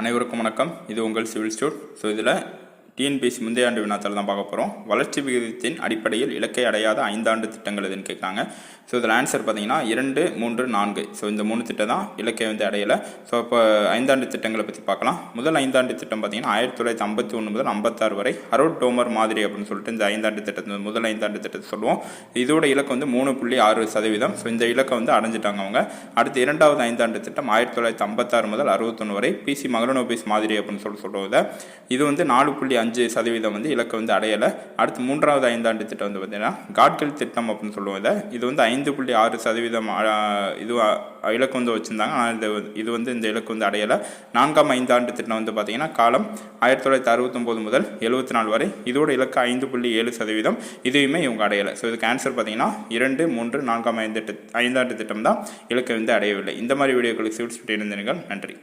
அனைவருக்கும் வணக்கம். இது உங்கள் சிவில் ஸ்டோர். ஸோ இதில் டிஎன்பிஎஸ்சி முந்தைய ஆண்டு வினாத்தாள் தான் பார்க்க போகிறோம் வளர்ச்சி விகிதத்தின் அடிப்படையில் இலக்கை அடையாத ஐந்தாண்டு திட்டங்கள் எதுன்னு கேட்குறாங்க ஸோ இதில் ஆன்சர் பார்த்தீங்கன்னா இரண்டு மூன்று நான்கு. ஸோ இந்த மூணு திட்டம் தான் இலக்கை வந்து அடையலை. ஸோ இப்போ ஐந்தாண்டு திட்டங்களை பற்றி பார்க்கலாம். முதல் ஐந்தாண்டு திட்டம் பார்த்தீங்கன்னா ஆயிரத்தி தொள்ளாயிரத்தி ஐம்பத்தி ஒன்று முதல் ஐம்பத்தாறு வரை அரோட் டோமர் மாதிரி அப்படின்னு சொல்லிட்டு இந்த ஐந்தாண்டு திட்டத்தை முதல் ஐந்தாண்டு திட்டத்தை சொல்லுவோம். இதோட இலக்கு வந்து மூணு புள்ளி ஆறு சதவீதம். ஸோ இந்த இலக்கை வந்து அடைஞ்சிட்டாங்க அவங்க. அடுத்து இரண்டாவது ஐந்தாண்டு திட்டம் ஆயிரத்தி தொள்ளாயிரத்தி ஐம்பத்தாறு முதல் அறுபத்தொன்று வரை பிசி மகரனோபிஸ் மாதிரி அப்படின்னு சொல்லி சொல்லுவதை இது வந்து நாலு புள்ளி அஞ்சு அஞ்சு சதவீதம் வந்து இலக்கை வந்து அடையலை. அடுத்து மூன்றாவது ஐந்தாண்டு திட்டம் வந்து பார்த்தீங்கன்னா காட்கில் திட்டம் அப்படின்னு சொல்லுவதை இது. வந்து ஐந்து புள்ளி ஆறு சதவீதம் இது இலக்கு வந்து வச்சுருந்தாங்க. ஆனால் இது இது வந்து இந்த இலக்கு வந்து அடையலை. நான்காம் ஐந்தாண்டு திட்டம் வந்து பார்த்தீங்கன்னா காலம் ஆயிரத்தி தொள்ளாயிரத்தி அறுபத்தொம்போது முதல் எழுபத்தி நாலு வரை. இதோட இலக்கு ஐந்து புள்ளி ஏழு சதவீதம். இதையுமே இவங்க அடையலை. ஸோ இதுக்கு ஆன்சர் பார்த்தீங்கன்னா இரண்டு மூன்று நான்காம் ஐந்து திட்ட ஐந்தாண்டு திட்டம் தான் இலக்கை வந்து அடையவில்லை. இந்த மாதிரி வீடியோக்களுக்கு சிவில் இருந்தீர்கள் நன்றி.